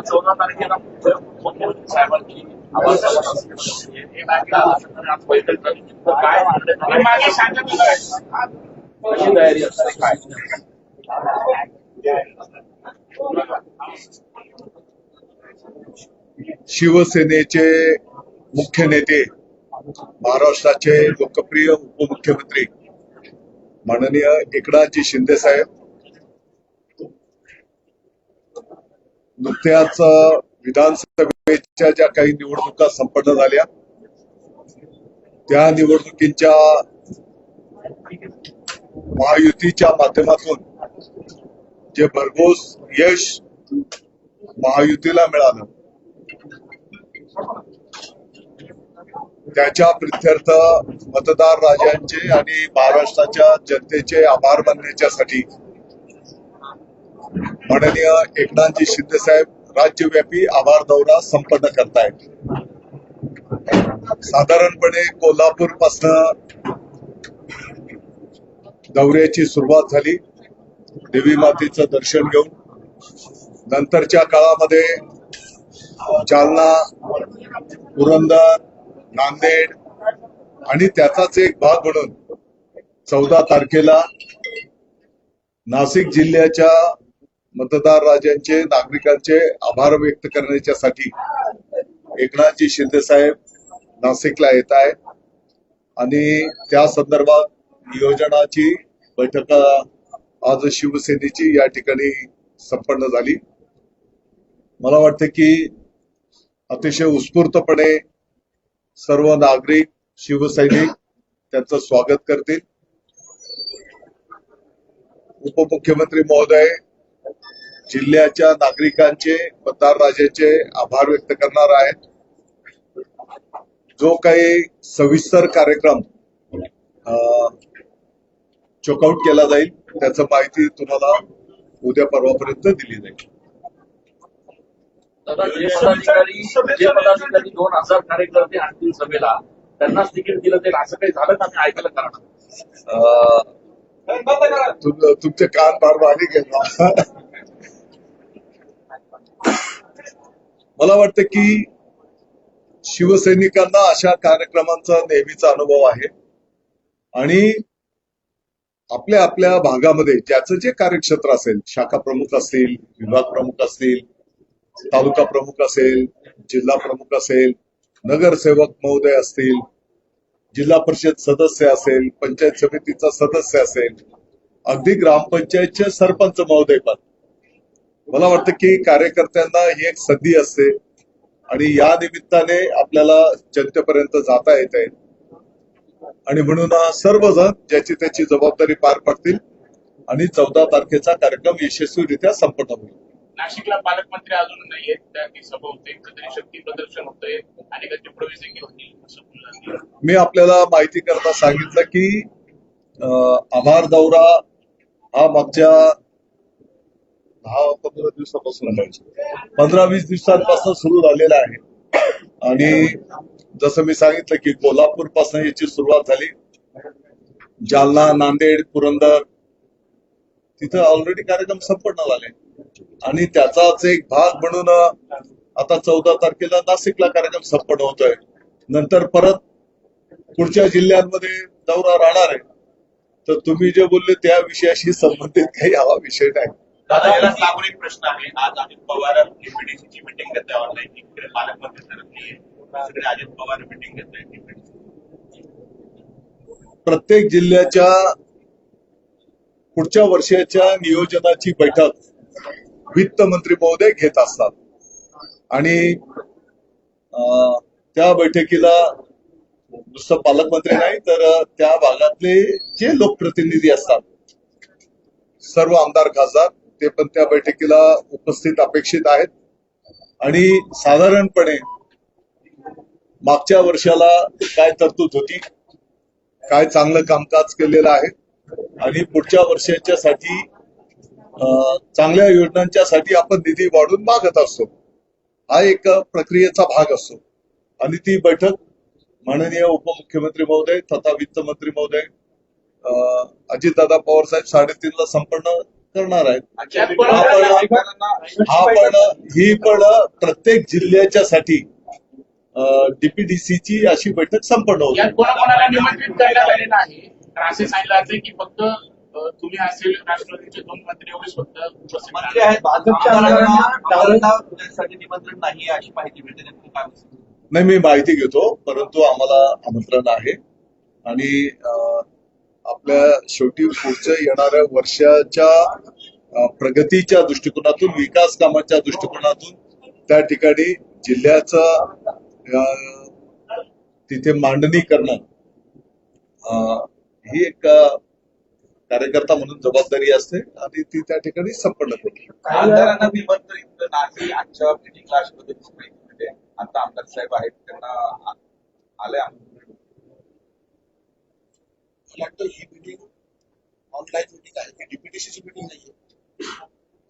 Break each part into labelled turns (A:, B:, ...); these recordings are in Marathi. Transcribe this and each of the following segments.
A: चौदा तारखेला मुख्यमंत्री साहेबांची कशी तयारी असते काय
B: शिवसेनेचे मुख्य नेते महाराष्ट्राचे लोकप्रिय उपमुख्यमंत्री माननीय एकनाथजी शिंदे साहेब नुकत्याच विधानसभेच्या ज्या काही निवडणुका संपन्न झाल्या त्या निवडणुकीच्या महायुतीच्या माध्यमातून जे भरघोस यश महायुतीला मिळालं त्याच्या प्रित्यर्थ मतदार राजांचे आणि महाराष्ट्राच्या जनतेचे आभार मानण्याच्यासाठी माननीय एकनाथजी शिंदे साहेब राज्यव्यापी आभार दौरा संपन्न करतायत. साधारणपणे कोल्हापूर पासन दौऱ्याची सुरुवात झाली. देवी मातेचं दर्शन घेऊन. नंतरच्या काळामध्ये जालना पुरंदर नांदेड आणि त्याचाच एक भाग म्हणून चौदा तारखेला नाशिक जिल्ह्याच्या मतदार राजांचे नागरिकांचे आभार व्यक्त करण्याच्यासाठी एकनाथजी शिंदे साहेब नाशिकला येत आहेत. आणि त्या संदर्भात नियोजनाची बैठक आज शिवसेनेची या ठिकाणी संपन्न झाली. मला वाटते की अतिशय उत्स्फूर्तपणे सर्व नागरिक शिवसैनिक त्यांचं स्वागत करतील. उपमुख्यमंत्री महोदय जिल्ह्याच्या नागरिकांचे मतदार राजाचे आभार व्यक्त करणार आहेत. जो काही सविस्तर कार्यक्रम चेकआउट केला जाईल त्याचं माहिती तुम्हाला उद्या परवापर्यंत दिली जाईल.
A: दोन हजार कार्यकर्ते आणतील सभेला त्यांनाच तिकीट दिलं ते असं काही झालं का? मी ऐकायला कारण.
B: तुमचे कान फार बारीक आहेत मला वाटतं की शिवसैनिकांना अशा कार्यक्रमांचा नेहमीचा अनुभव आहे. आणि आपल्या आपल्या भागामध्ये ज्याचं जे कार्यक्षेत्र असेल शाखा प्रमुख असतील विभाग प्रमुख असतील तालुका प्रमुख असेल जिल्हा प्रमुख असेल नगरसेवक महोदय असतील जिल्हा परिषद सदस्य असेल पंचायत समितीचा सदस्य असेल अगदी ग्रामपंचायतचे सरपंच महोदय पण मला वाटतं की कार्यकर्त्यांना ही एक संधी असते आणि या निमित्ताने आपल्याला जनतेपर्यंत जाता येत आहे आणि म्हणून सर्वजण ज्याची त्याची जबाबदारी पार पाडतील आणि चौदा तारखेचा कार्यक्रम यशस्वीरित्या संपन्न होईल
C: नाशिकला पालकमंत्री अजून नाहीये सभा होते शक्ती प्रदर्शन होतंय अनेकांची.
B: मी आपल्याला माहिती करता सांगितलं की आभार दौरा हा मागच्या दहा पंधरा दिवसापासून पंधरा वीस दिवसांपासून सुरू झालेला आहे. आणि जसं मी सांगितलं की कोल्हापूरपासून याची सुरुवात झाली. जालना नांदेड पुरंदर तिथं ऑलरेडी कार्यक्रम संपन्न झाले. आणि त्याचाच एक भाग म्हणून आता चौदा तारखेला नाशिकला कार्यक्रम संपन्न होतोय. नंतर परत पुढच्या जिल्ह्यांमध्ये दौरा राहणार आहे. तर तुम्ही जे बोलले त्या विषयाशी संबंधित काही हवा विषय नाही.
D: दादा याला लागून एक प्रश्न आहे. आज अजित पवार ची मिटिंग घेत आहे ऑनलाईन इकडे पालकमंत्री आहे दुसरीकडे अजित पवार मिटिंग घेत आहे
B: प्रत्येक जिल्ह्याच्या पुढच्या वर्षाच्या नियोजनाची बैठक वित्त मंत्री महोदय घेत असतात. आणि अं, त्या बैठकीला नुसतं पालकमंत्री नाही तर त्या भागातले जे लोकप्रतिनिधी असतात सर्व आमदार खासदार ते पण त्या बैठकीला उपस्थित अपेक्षित आहेत. आणि साधारणपणे मागच्या वर्षाला काय तरतूद होती काय चांगलं कामकाज केलेलं आहे आणि पुढच्या वर्षाच्यासाठी साठी चांगल्या योजनांच्यासाठी आपण निधी वाढून मागत असतो. हा एक प्रक्रियेचा भाग असतो. आणि ती बैठक माननीय उपमुख्यमंत्री महोदय तथा वित्तमंत्री महोदय अं, अजितदादा पवार साहेब साडेतीनला संपन्न करणार आहेत. हा पण हा पण ही पण प्रत्येक जिल्ह्याच्यासाठी डीपीडीसीची अशी बैठक संपन्न होते.
C: निमंत्रित करण्यात आलेलं आहे तर असे सांगितलं जाते की फक्त तुम्ही असेल राष्ट्रवादीचे दोन मंत्री एवढेच फक्त
D: मंत्री. आहेत. भाजपच्या निमंत्रण नाही आहे अशी माहिती मिळते काय?
B: नाही मी माहिती घेतो परंतु आम्हाला आमंत्रण आहे. आणि आपल्या शेवटी पुढच्या येणाऱ्या वर्षाच्या प्रगतीच्या दृष्टिकोनातून विकास कामाच्या दृष्टिकोनातून त्या ठिकाणी जिल्ह्याचा अं, तिथे मांडणी करणं अं, ही एक कार्यकर्ता म्हणून जबाबदारी असते आणि ती त्या ठिकाणी संपन्न करते
D: आमदारांना निमंत्रित नाही आजच्या माहिती आता आमदार साहेब आहेत त्यांना आले आम्ही.
E: मला वाटतं ही मीटिंग ऑनलाईन मीटिंग आहे ही डीपीटीसीची मीटिंग नाहीये.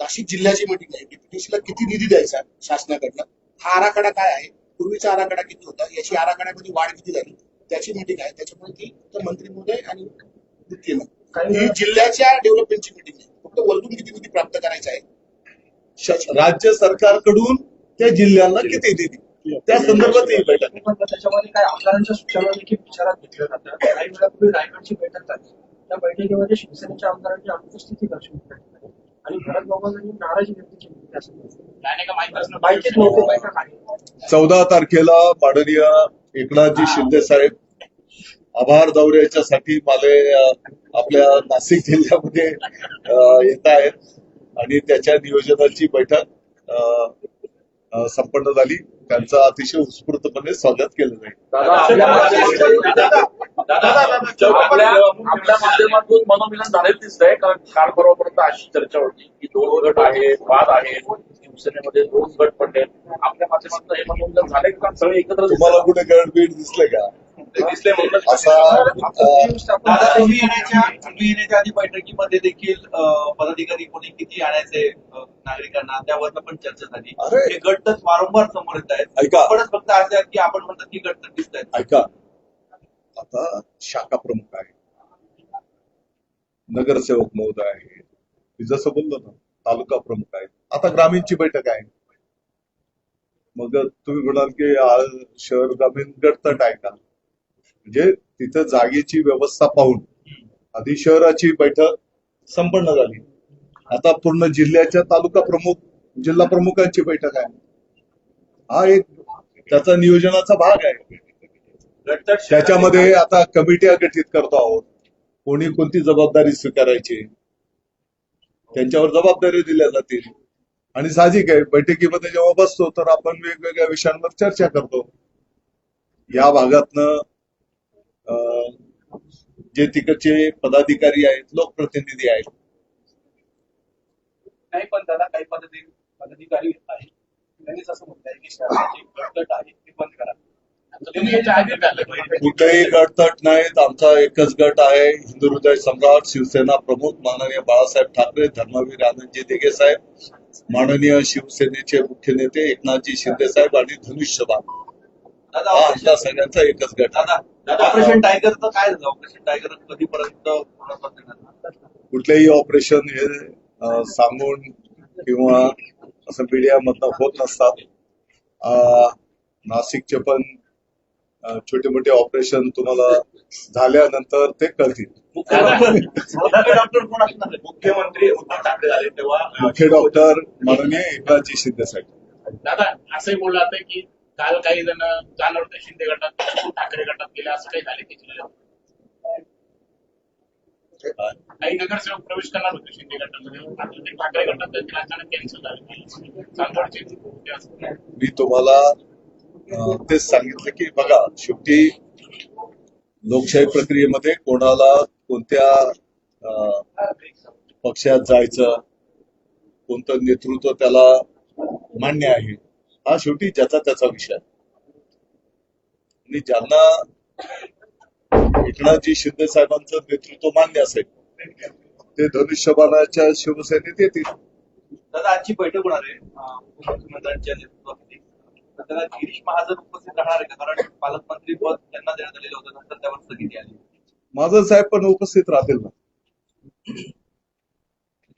E: नाशिक जिल्ह्याची मीटिंग आहे. डीपीटीसीला किती निधी द्यायचा शासनाकडनं? हा आराखडा काय आहे? पूर्वीचा आराखडा किती होता? याची आराखड्यामध्ये वाढ किती झाली? त्याची मीटिंग आहे. त्याच्यामुळे ती फक्त मंत्री महोदय आणि ही जिल्ह्याच्या डेव्हलपमेंटची मीटिंग आहे. फक्त वरतून किती निधी प्राप्त करायचा आहे?
B: राज्य सरकारकडून त्या जिल्ह्यांना किती निधी? त्या संदर्भात ही बैठक आहे.
F: पण त्याच्यामध्ये काय आमदारांच्या सूचना देखील विचारात घेतल्या जातात काही वेळापूर्वी रायगडची बैठक झाली. त्या बैठकीमध्ये शिवसेनेच्या आमदारांची अनुपस्थिती दर्शवली. आणि भरत बाबांनी नाराजी व्यक्त केली. माहितीच नव्हती बैठक आहे
B: चौदा तारखेला माननीय एकनाथजी शिंदे साहेब आभार दौऱ्याच्यासाठी माले अ, आपल्या नाशिक जिल्ह्यामध्ये अ, येत आहेत. आणि त्याच्या नियोजनाची बैठक अ, अ, संपन्न झाली. त्यांचं अतिशय उत्स्फूर्तपणे स्वागत केलं
A: माध्यमातून मनोमिलन झालेलं दिसतंय कारण काल परवापर्यंत अशी चर्चा होती की दोन गट आहेत वाद आहे शिवसेनेमध्ये दोन गट पडले आपल्या माध्यमातून हे मनोमिलन झाले का? सगळे एकत्र
B: तुम्हाला कुठे गडबीड दिसले का?
D: दिसले म्हणूनच
B: असा अ,
D: दादा तुम्ही येण्याच्या तुम्ही येण्याच्या आधी बैठकीमध्ये देखील पदाधिकारी कोणी किती आणायचे नागरिकांना त्यावर पण चर्चा झाली.
B: अरे.
D: हे गट तर वारंवार समोर येत आहेत.
B: ऐका.
D: आपणच फक्त असे आहेत की आपण म्हणतात की गट तर दिसत आहेत.
B: ऐका. आता शाखा प्रमुख आहे नगरसेवक महोदय आहे मी जसं बोललो ना तालुका प्रमुख आहे आता ग्रामीणची बैठक आहे. मग तुम्ही म्हणाल की आ, शहर ग्रामीण गटतट आहे का? म्हणजे तिथं जागेची व्यवस्था पाहून आधी शहराची बैठक संपन्न झाली. आता पूर्ण जिल्ह्याच्या तालुका प्रमुख जिल्हा प्रमुखांची बैठक आहे. हा एक त्याचा नियोजनाचा भाग आहे. त्याच्यामध्ये आता कमिट्या गठीत करतो आहोत. कोणी कोणती जबाबदारी स्वीकारायची? त्यांच्यावर जबाबदारी दिल्या जातील. आणि साहजिक आहे बैठकीमध्ये जेव्हा बसतो तर आपण वेगवेगळ्या विषयांवर चर्चा करतो. या भागातनं जे तिकडचे पदाधिकारी आहेत लोकप्रतिनिधी आहेत.
F: नाही पण काही पदाधिकारी आहेत. त्यांनीच असं म्हणत आहे की शहराची गटगट आहे ती बंद करा.
C: आता तुम्ही याच्या आधी झालं
B: कुठेही गटतट नाहीत. आमचा एकच गट आहे हिंदू हृदय सम्राट शिवसेना प्रमुख माननीय बाळासाहेब ठाकरे धर्मवीर आनंदजी दिघे साहेब माननीय शिवसेनेचे मुख्य नेते एकनाथजी शिंदे साहेब आणि धनुष्यबाण.
D: दादा
B: हा आमचा सगळ्यांचा एकच गट आहे.
D: दादा ऑपरेशन टायगरचं काय झालं? ऑपरेशन टायगर कधीपर्यंत पूर्णत्वास येणार?
B: कुठलेही ऑपरेशन हे अं, सांगून किंवा असं मीडियामधनं होत नसतात. अं, नाशिकचे पण अं, छोटे मोठे ऑपरेशन तुम्हाला झाल्यानंतर ते कळतील
D: मुख्य डॉक्टर कोण असणार? आहे? मुख्यमंत्री उद्धव ठाकरे झाले तेव्हा.
B: मुख्य डॉक्टर माननीय एकनाथजी शिंदे साहेब
C: दादा असंही बोललं जातं की काल काही जण जाणार होते शिंदे गटात ठाकरे गटात गेले असं काही झाले की जिल्ह्यात काही नगरसेवक प्रवेश करणार होते शिंदे गटामध्ये. ठाकरे गटात अचानक कॅन्सल झाले. चांदवडचे
B: मी तुम्हाला तेच सांगितलं की बघा शेवटी लोकशाही प्रक्रियेमध्ये कोणाला कोणत्या पक्षात जायचं कोणतं नेतृत्व त्याला मान्य आहे हा शेवटी ज्याचा त्याचा विषय. आणि ज्यांना एकनाथजी शिंदे साहेबांचं नेतृत्व मान्य असेल ते धनुष्यबाणाच्या शिवसेनेत येतील.
G: दादा आजची बैठक होणार आहे. नेतृत्वाखाली. तर त्याला गिरीश महाजन उपस्थित राहणार आहे का? कारण पालकमंत्री पद त्यांना देण्यात आलेलं होतं नंतर त्यावर स्थगिती आली.
B: माझं साहेब पण उपस्थित राहतील ना?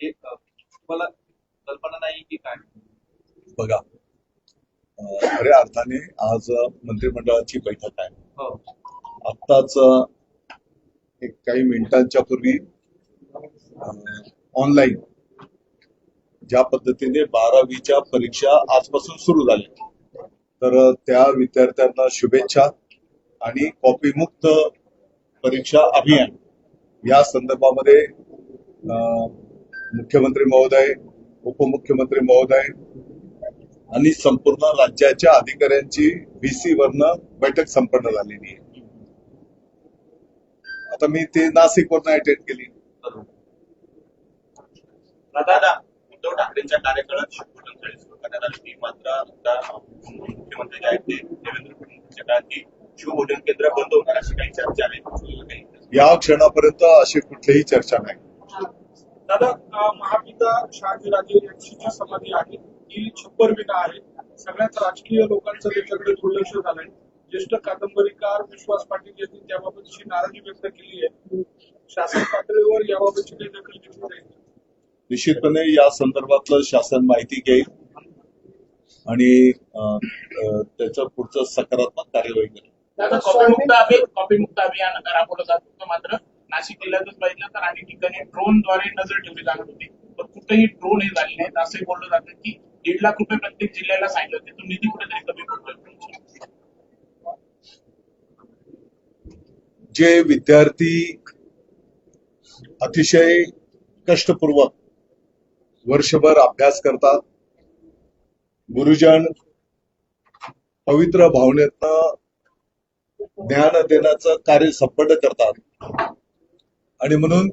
G: अं, तुम्हाला कल्पना नाही की काय?
B: बघा खऱ्या अर्थाने आज मंत्रिमंडळाची बैठक आहे.
G: हो.
B: आत्ताच एक काही मिनिटांच्या पूर्वी ऑनलाईन ज्या पद्धतीने बारावीच्या परीक्षा आजपासून सुरू झाल्या. तर त्या विद्यार्थ्यांना शुभेच्छा आणि कॉपीमुक्त परीक्षा अभियान या संदर्भामध्ये मुख्यमंत्री महोदय उपमुख्यमंत्री महोदय आणि संपूर्ण राज्याच्या अधिकाऱ्यांची व्हीसी वरनं बैठक संपन्न झालेली आहे. आता मी ते नाशिकवरनं अटेंड केली.
D: दादा उद्धव ठाकरेंच्या कार्यकाळात सुरू करण्यात आली मात्र आता मुख्यमंत्री जे आहेत ते देवेंद्र फडणवीसच्या काळात की शिवभोजन केंद्र बंद होणार अशी काही चर्चा आहे?
B: या क्षणापर्यंत अशी कुठलीही चर्चा नाही.
H: दादा महापिता शहाजीराजे यांची जी समाधी आहे ती छप्पर विना आहे सगळ्याच राजकीय लोकांचं त्याच्याकडे दुर्लक्ष झालंय. ज्येष्ठ कादंबरीकार विश्वास पाटील यांनी त्याबाबतची नाराजी व्यक्त केली आहे. शासन पातळीवर याबाबतची काही दखल घेतली जाईल
B: निश्चितपणे या संदर्भातलं शासन माहिती घेईल आणि अं, अं, त्याचं पुढचं सकारात्मक कार्यवाही करेल.
C: कॉपीमुक्त अभियान कॉपीमुक्त अभियान राबवलं जात होतं मात्र नाशिक जिल्ह्यातच पाहिलं तर अनेक ठिकाणी ड्रोनद्वारे नजर ठेवली जाणार होती. पण कुठेही ड्रोन हे झाले नाहीत असंही बोललं जातं की दीड लाख रुपये प्रत्येक जिल्ह्याला सांगितलं होते. तो निधी कुठेतरी कमी पडतोय
B: जे विद्यार्थी अतिशय कष्टपूर्वक वर्षभर अभ्यास करतात गुरुजन पवित्र भावनेतनं ज्ञान देण्याचं कार्य संपन्न करतात. आणि म्हणून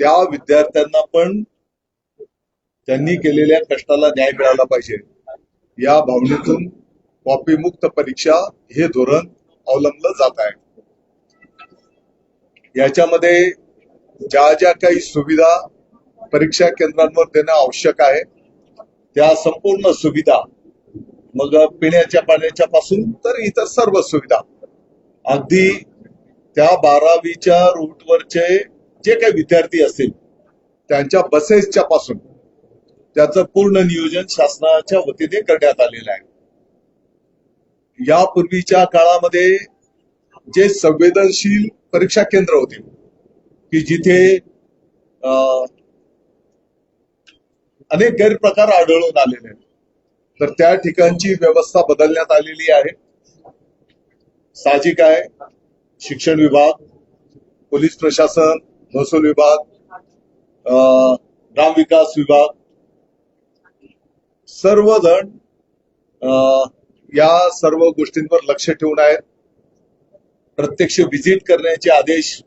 B: त्या विद्यार्थ्यांना पण त्यांनी केलेल्या कष्टाला न्याय मिळाला पाहिजे. या भावनेतून कॉपीमुक्त परीक्षा हे धोरण अवलंबलं जात आहे. याच्यामध्ये ज्या ज्या काही सुविधा परीक्षा केंद्रांवर देणं आवश्यक आहे त्या संपूर्ण सुविधा मग पिण्याच्या पाण्याच्या पासून तर इतर सर्व सुविधा अगदी त्या बारावीच्या रूटवरचे जे काही विद्यार्थी असतील त्यांच्या बसेसच्या पासून त्याचं पूर्ण नियोजन शासनाच्या वतीने करण्यात आलेलं आहे. यापूर्वीच्या काळामध्ये जे संवेदनशील परीक्षा केंद्र होते की जिथे अं, अनेक गैरप्रकार आढळून आलेले आहेत. तर त्या ठिकाणची व्यवस्था बदलण्यात आलेली आहे. साहजिक आहे शिक्षण विभाग पोलीस प्रशासन महसूल विभाग अं, ग्रामविकास विभाग सर्वजण अं, या सर्व गोष्टींवर लक्ष ठेवून आहेत. प्रत्यक्ष व्हिजिट करण्याचे आदेश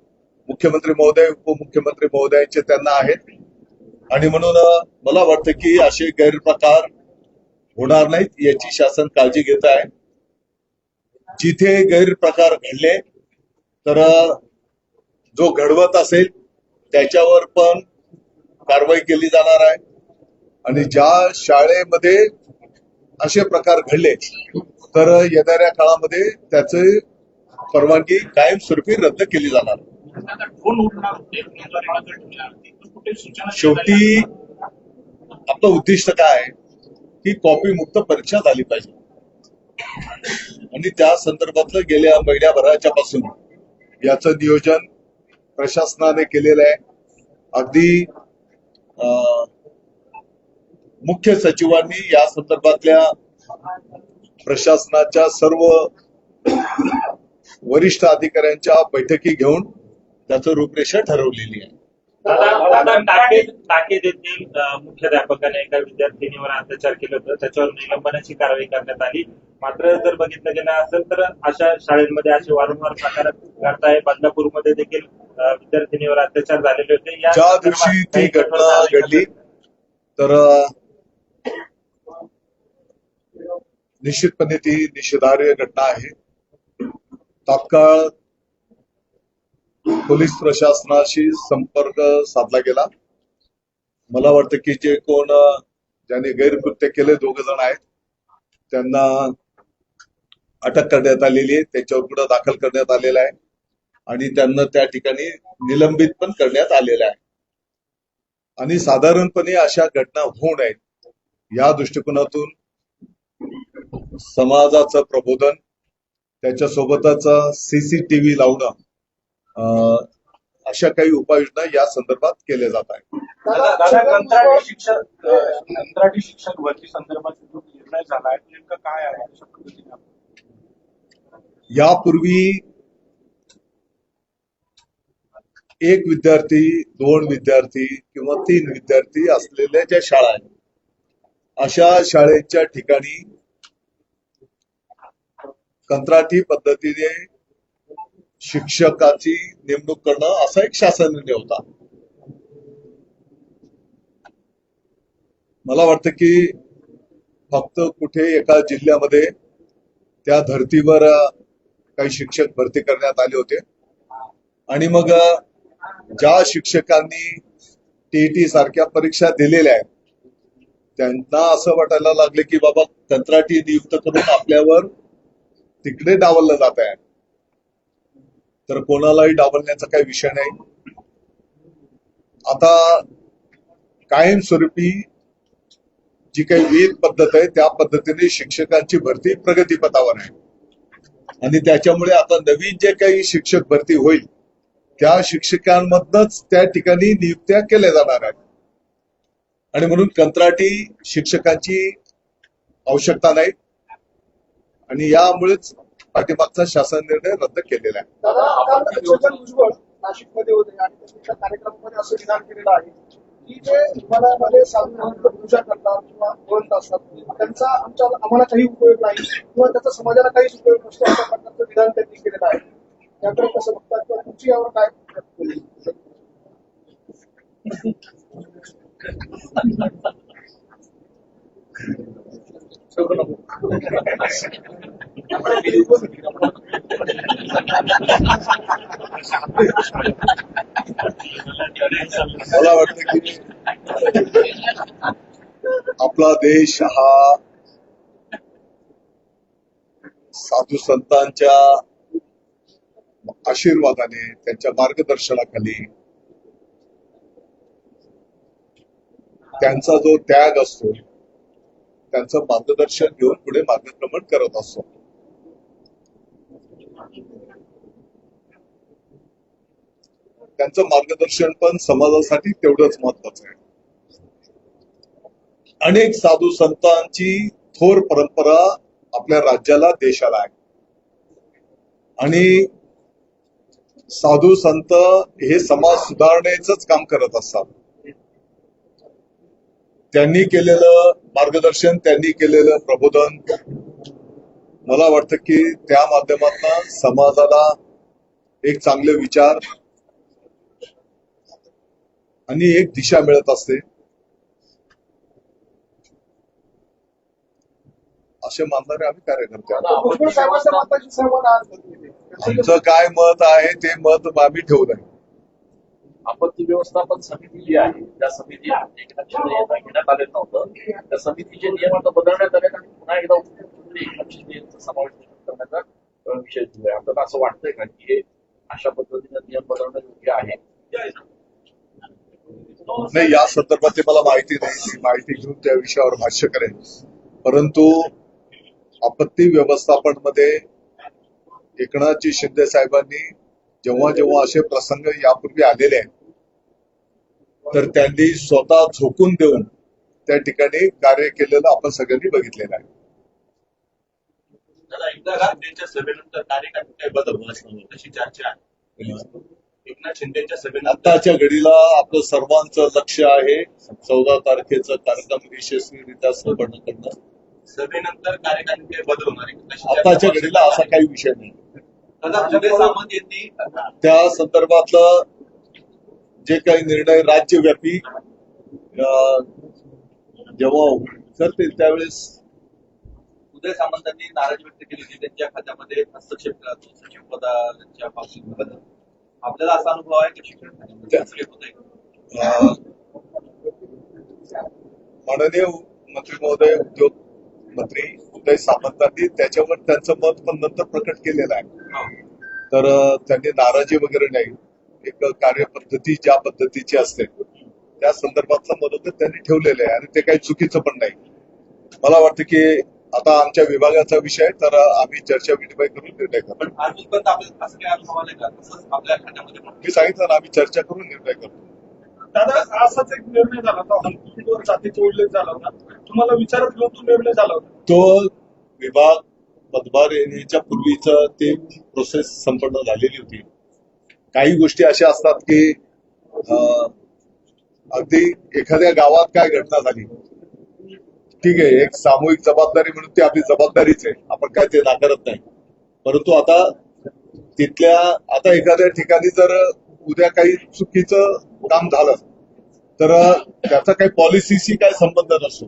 B: मुख्यमंत्री महोदय उपमुख्यमंत्री महोदयांचे त्यांना आहेत. आणि म्हणून मला वाटतं की असे गैरप्रकार होणार नाहीत याची शासन काळजी घेत आहे. जिथे गैरप्रकार घडले तर जो घडवत असेल त्याच्यावर पण कारवाई केली जाणार आहे. आणि ज्या शाळेमध्ये असे प्रकार घडले तर येणाऱ्या काळामध्ये त्याचे परवानगी कायमस्वरूपी रद्द केली जाणार. शेवटी आपलं उद्दिष्ट काय? आहे की कॉपी मुक्त परीक्षा झाली पाहिजे. आणि त्या संदर्भातलं गेल्या महिन्याभराच्या पासून याचं नियोजन प्रशासनाने केलेलं आहे. अगदी अं, मुख्य सचिवांनी या संदर्भातल्या प्रशासनाच्या सर्व वरिष्ठ अधिकाऱ्यांच्या बैठकी घेऊन त्याचं रूपरेषा ठरवलेली आहे.
I: मुख्याध्यापकाने एका विद्यार्थिनीवर अत्याचार केले होते. त्याच्यावर निलंबनाची कारवाई करण्यात आली. मात्र जर बघितलं गेलं असेल तर अशा शाळेमध्ये असे वारंवार प्रकार घडताय. बदलापूरमध्ये देखील विद्यार्थिनीवर अत्याचार झालेले होते. या
B: ज्या दिवशी ती घटना घडली तर अं, निश्चितपणे ती निषेधार्ह घटना आहे. तात्काळ पोलीस प्रशासनाशी संपर्क साधला गेला. मला वाटतं की जे कोण ज्याने ज्यांनी गैरकृत्य केले दोघ जण आहेत त्यांना अटक करण्यात आलेली आहे त्याच्यावर गुन्हा दाखल करण्यात आलेला आहे आणि त्यांना त्या ठिकाणी निलंबित पण करण्यात आलेलं आहे. आणि साधारणपणे अशा घटना होऊ नयेत. या दृष्टिकोनातून समाजाचं प्रबोधन त्याच्यासोबतच सीसीटीव्ही लावणं अं, अशा काही उपाययोजना या संदर्भात केल्या जात आहेत. यापूर्वी एक विद्यार्थी दोन विद्यार्थी किंवा तीन विद्यार्थी असलेल्या ज्या शाळा आहेत अशा शाळेच्या ठिकाणी कंत्राटी पद्धतीने शिक्षकाची नेमणूक करणं असा एक शासन निर्णय होता. मला वाटतं की फक्त कुठे एका जिल्ह्यामध्ये त्या धर्तीवर काही शिक्षक भरती करण्यात आले होते. आणि मग ज्या शिक्षकांनी टीईटी सारख्या परीक्षा दिलेल्या आहेत त्यांना असं वाटायला लागले की बाबा कंत्राटी नियुक्त करून आपल्यावर तिकडे डावललं जात आहे. तर कोणालाही डावलण्याचा काही विषय नाही. आता कायमस्वरूपी जी काही विहित पद्धत आहे त्या पद्धतीने शिक्षकांची भरती प्रगतीपथावर आहे. आणि त्याच्यामुळे आता नवीन जे काही शिक्षक भरती होईल त्या शिक्षकांमधनच त्या ठिकाणी नियुक्त्या केल्या जाणार आहेत. आणि म्हणून कंत्राटी शिक्षकांची आवश्यकता नाही. आणि यामुळेच पाठीमागचा शासन निर्णय रद्द केलेला आहे.
F: नाशिकमध्ये होते आणि त्यांच्या कार्यक्रमामध्ये असं विधान केलेलं आहे की जे विमानामध्ये साधू पूजा करतात किंवा बोलत असतात त्यांचा आमच्या आम्हाला काही उपयोग नाही किंवा त्याचा समाजाला काहीच उपयोग नसतो अशा प्रकारचं विधान त्यांनी केलेलं आहे. त्याकडे कसं बघतात किंवा तुमची यावर काय
B: मला वाटत की आपला देश हा साधू संतांच्या आशीर्वादाने त्यांच्या मार्गदर्शनाखाली त्यांचा जो त्याग असतो त्यांचं मार्गदर्शन घेऊन पुढे मार्गक्रमण करत असतो. त्यांचं मार्गदर्शन पण समाजासाठी तेवढंच महत्वाचं आहे. अनेक साधू संतांची थोर परंपरा आपल्या राज्याला देशाला आहे. आणि साधू संत हे समाज सुधारण्याच काम करत असतात. त्यांनी केलेलं मार्गदर्शन त्यांनी केलेलं प्रबोधन मला वाटतं की त्या माध्यमातून समाजाला एक चांगले विचार आणि एक दिशा मिळत असते. असे मानणारे आम्ही कार्यकर्ते आमचं काय मत आहे ते मत आम्ही ठेवलं आहे
A: आपत्ती व्यवस्थापन समिती जी आहे. त्या समिती घेण्यात आलेलं नव्हतं. त्या समितीचे नियम आता बदलण्यात आले आणि पुन्हा एकदा यांचा समावेश करण्याचा विषय आहे आपल्याला असं वाटतंय का की हे अशा पद्धतीने नियम बदलणं योग्य आहे?
B: नाही या संदर्भात मला माहिती नाही. ती माहिती घेऊन त्या विषयावर भाष्य करेन. परंतु आपत्ती व्यवस्थापनमध्ये एकनाथजी शिंदे साहेबांनी जेव्हा जेव्हा असे प्रसंग यापूर्वी आलेले आहेत तर त्यांनी स्वतः झोकून देऊन त्या ठिकाणी कार्य केलेलं आपण सगळ्यांनी बघितलेलं आहे.
D: दादा एकदा शिंदेच्या सभेनंतर कार्यकर्ते बदल तशी चर्चा आहे. एकनाथ शिंदेच्या सभेनंतर
B: आताच्या घडीला आपलं सर्वांचं लक्ष आहे. चौदा तारखेचा कार्यक्रम यशस्वीरित्या संपन्न करणं
D: सभेनंतर कार्यकर्ते बदल होणार आहे
B: आताच्या घडीला असा काही विषय नाही. त्या संदर्भातलं जे काही निर्णय राज्यव्यापी अं, जेव्हा करतील त्यावेळेस
G: उदय सामंतांनी नाराजी व्यक्त केली होती त्यांच्या खात्यामध्ये हस्तक्षेप सचिव पदाच्या बाबतीत.
D: आपल्याला असा अनुभव आहे की शिक्षण
B: अं, माननीय मंत्री महोदय उद्योग मंत्री उदय सामंतांनी त्याच्यावर त्यांचं मत पण नंतर प्रकट केलेलं आहे. तर अं, त्यांनी नाराजी वगैरे नाही. एक कार्यपद्धती ज्या पद्धतीची असते त्या संदर्भातलं मनोगत त्यांनी ठेवलेलं आहे आणि ते काही चुकीचं पण नाही. मला वाटतं की आता आमच्या विभागाचा विषय आहे, तर आम्ही चर्चा विनिमय करून निर्णय करू
D: पण अजूनपर्यंत आपल्याला असं काही अनुभव आलाय का? तसंच आपल्या खात्यामध्ये पण.
B: मी सांगितलं ना आम्ही चर्चा करून निर्णय करू
H: दादा असाच एक निर्णय झाला होता जातीचा उल्लेख झाला होता. तुम्हाला विचारत घेऊन तो निर्णय झाला होता.
B: तो विभाग पदभार येण्याच्या पूर्वीच ते प्रोसेस संपन्न झालेली होती. काही गोष्टी अशा असतात की अं, अगदी एखाद्या गावात काय घटना झाली ठीक आहे एक सामूहिक जबाबदारी म्हणून ती आपली जबाबदारीच आहे. आपण काय ते नाकारत नाही. परंतु आता तिथल्या आता एखाद्या ठिकाणी जर उद्या काही चुकीचं काम झालं तर त्याचा काही पॉलिसीशी काय संबंध नसतो.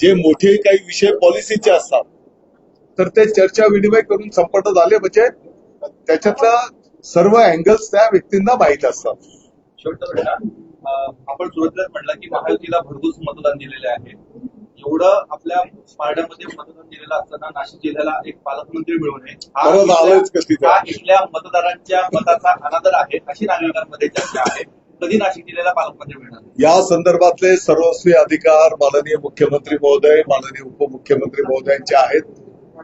B: जे मोठे काही विषय पॉलिसीचे असतात तर ते चर्चा विनिमय करून संपन्न झाले म्हणजे त्याच्यातल्या सर्व अँगल्स त्या व्यक्तींना माहीत असतात.
D: आपण सुरुवातीलाच म्हटलं की महायुतीला भरघोस मतदान दिलेले आहे. एवढं आपल्या पारड्यामध्ये मतदान दिलेलं असताना नाशिक जिल्ह्याला एक पालकमंत्री मिळू नये
B: परत
D: इथल्या-
B: आलोच का तिथे?
D: हा इथल्या मतदारांच्या मताचा अनादर आहे. अशी नागरिकांमध्ये चर्चा आहे? कधी नाशिक जिल्ह्याला पालकमंत्री मिळणार?
B: या संदर्भातले सर्वस्वी अधिकार माननीय मुख्यमंत्री महोदय माननीय उपमुख्यमंत्री महोदयांचे आहेत.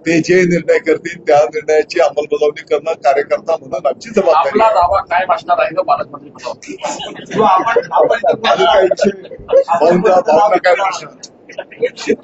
B: ते जे निर्णय करतील त्या निर्णयाची अंमलबजावणी करणं कार्यकर्ता म्हणून आमची
A: आपला
B: जबाबदारी आहे.
A: दावा काय भासणार आहे का पालकमंत्री पदावर
D: किंवा आपण आपण इथं
B: आणि काही विषय